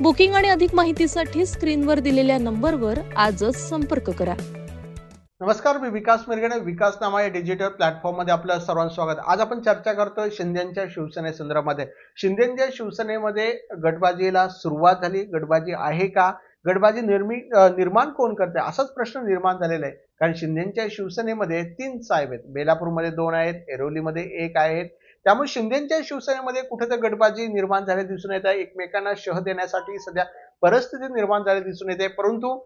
Booking आणि अधिक माहितीसाठी स्क्रीनवर दिलेल्या नंबरवर आजच संपर्क करा. नमस्कार मी विकास मिरगणे. विकास नामा या डिजिटल प्लॅटफॉर्ममध्ये आपलं सर्वांचं स्वागत. आज आपण चर्चा करतोय शिंदेच्या शिवसेनेसंदर्भामध्ये शिंदेच्या शिवसेनेमध्ये गटबाजीला सुरुवात झाली. गटबाजी आहे का? गटबाजी निर्मी निर्माण कोण करते असाच प्रश्न निर्माण झालेला आहे. कारण शिंदेच्या शिवसेनेमध्ये तीन साहेब आहेत. बेलापूरमध्ये दोन आहेत एरोलीमध्ये एक आहेत. त्यामुळे शिंदेच्या शिवसेनेमध्ये कुठेतरी गटबाजी निर्माण झाले दिसून येत आहे. एकमेकांना शह देण्यासाठी सध्या परिस्थिती निर्माण झाली दिसून येते. परंतु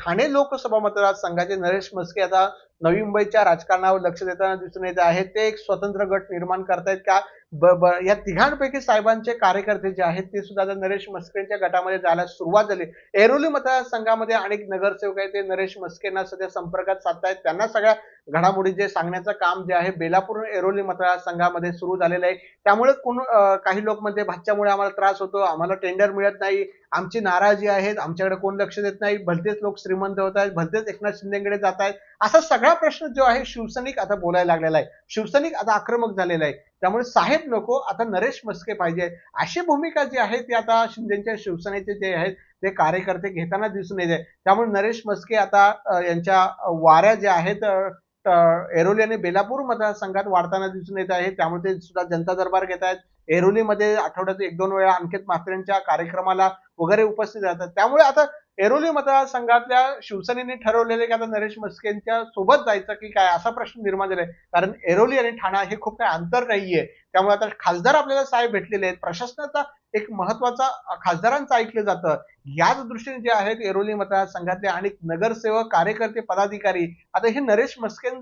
ठाणे लोकसभा मतदारसंघाचे नरेश मस्के आता नवी मुंबईच्या राजकारणावर लक्ष देताना दिसून येत आहेत ते एक स्वतंत्र गट निर्माण करतायत का? ब- ब- या तिघांपैकी साहेबांचे कार्यकर्ते जे आहेत ते सुद्धा आता नरेश मस्केंच्या गटामध्ये जायला सुरुवात झाली. एरोली मतदारसंघामध्ये अनेक नगरसेवक आहेत. ते नरेश मस्केंना सध्या संपर्कात साधतायत. त्यांना सगळ्या घडामोडी जे सांगण्याचं काम जे आहे बेलापूर एरोली मतदारसंघामध्ये सुरू झालेलं आहे. त्यामुळे कोण काही लोक म्हणजे भाच्यामुळे आम्हाला त्रास होतो आम्हाला टेंडर मिळत नाही आमची नाराजी आहेत आमच्याकडे कोण लक्ष देत नाही भलतेच लोक श्रीमंत होत आहेत भलतेच एकनाथ शिंदेकडे जात आहेत. असा सगळा प्रश्न जो आहे शिवसैनिक आता बोलायला लागलेला आहे. शिवसैनिक आता आक्रमक झालेला आहे. त्यामुळे साहेब नको आता नरेश मस्के पाहिजे अशी भूमिका जी आहे ती आता शिंदेच्या शिवसेनेचे जे आहेत ते कार्यकर्ते घेताना दिसून येते त्यामुळे नरेश मस्के आता यांच्या वाऱ्या ज्या आहेत अ, एरोली आणि बेलापूर मतदारसंघात वाढताना दिसून येत आहे त्यामुळे ते सुद्धा जनता दरबार घेत आहेत. एरोलीमध्ये आठवड्यात एक दोन वेळा अंकित म्हात्रेंच्या कार्यक्रमाला वगैरे उपस्थित राहतात. त्यामुळे आता एरोली मतदारसंघातल्या शिवसेनेने ठरवलेले की आता नरेश मस्केंच्या सोबत जायचं की काय असा प्रश्न निर्माण झालाय. कारण एरोली आणि ठाणा हे खूप काही अंतर नाहीये. त्यामुळे आता खासदार आपल्याला साहेब भेटलेले आहेत. प्रशासनाचा एक महत्त्वाचा खासदारांचं ऐकलं जातं. याच दृष्टीने जे आहेत एरोली मतदारसंघातले आणि नगरसेवक कार्यकर्ते पदाधिकारी. आता हे नरेश मस्केन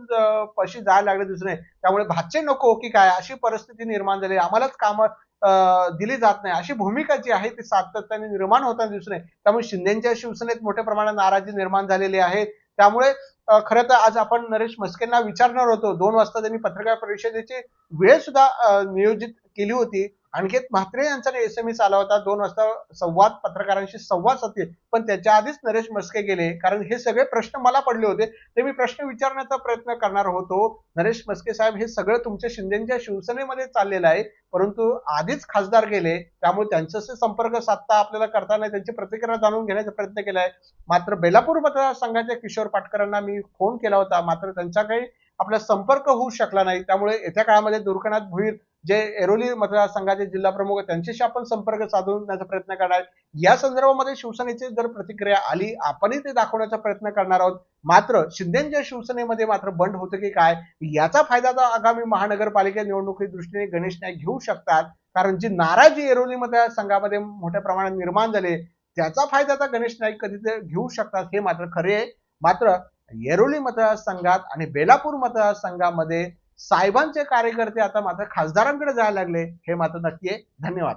पशी जायला लागले दिसून त्यामुळे भाचे नको हो की काय? अशी परिस्थिती निर्माण झाली. आम्हालाच कामं दिली जात नाही. अशी भूमिका जी आहे ती सातत्याने निर्माण होताना दिसून येते. त्यामुळे शिंदेच्या शिवसेनेत मोठ्या प्रमाणात नाराजी निर्माण झालेली आहे. त्यामुळे खरं तर आज आपण नरेश मस्केंना विचारणार होतो. दोन वाजता त्यांनी पत्रकार परिषदेची वेळ सुद्धा नियोजित केली होती. आणखी म्हात्रे यांचा एस एम एस आला होता दोन वाजता संवाद पत्रकारांशी संवाद साधतील. पण त्याच्या आधीच नरेश मस्के गेले कारण हे सगळे प्रश्न मला पडले होते. ते मी प्रश्न विचारण्याचा प्रयत्न करणार होतो. नरेश मस्के साहेब हे सगळं तुमच्या शिंदेच्या शिवसेनेमध्ये चाललेलं आहे. परंतु आधीच खासदार गेले त्यामुळे त्यांच्याशी संपर्क साधता आपल्याला करताना त्यांची प्रतिक्रिया जाणून घेण्याचा प्रयत्न केला आहे मात्र बेलापूर मतदारसंघाच्या किशोर पाटकरांना मी फोन केला होता. मात्र त्यांचा काही आपला संपर्क होऊ शकला नाही. त्यामुळे येत्या काळामध्ये दुर्गनाथ भुईर जे एरोली मतदारसंघाचे जिल्हा प्रमुख त्यांच्याशी आपण संपर्क साधण्याचा प्रयत्न करणार. या संदर्भामध्ये शिवसेनेची जर प्रतिक्रिया आली आपणही ते दाखवण्याचा प्रयत्न करणार आहोत. मात्र शिंदेच्या शिवसेनेमध्ये मात्र बंड होतं की काय? याचा फायदा तर आगामी महानगरपालिका निवडणुकी दृष्टीने गणेश नाईक घेऊ शकतात. कारण जी नाराजी एरोली मतदारसंघामध्ये मोठ्या प्रमाणात निर्माण झाली त्याचा फायदा तर गणेश नाईक कधीतरी घेऊ शकतात हे मात्र खरे आहे. मात्र येरोली मतदारसंघात आणि बेलापूर मतदारसंघामध्ये साहेबांचे कार्यकर्ते आता मात्र खासदारांकडे जायला लागले हे मात्र नक्की आहे. धन्यवाद.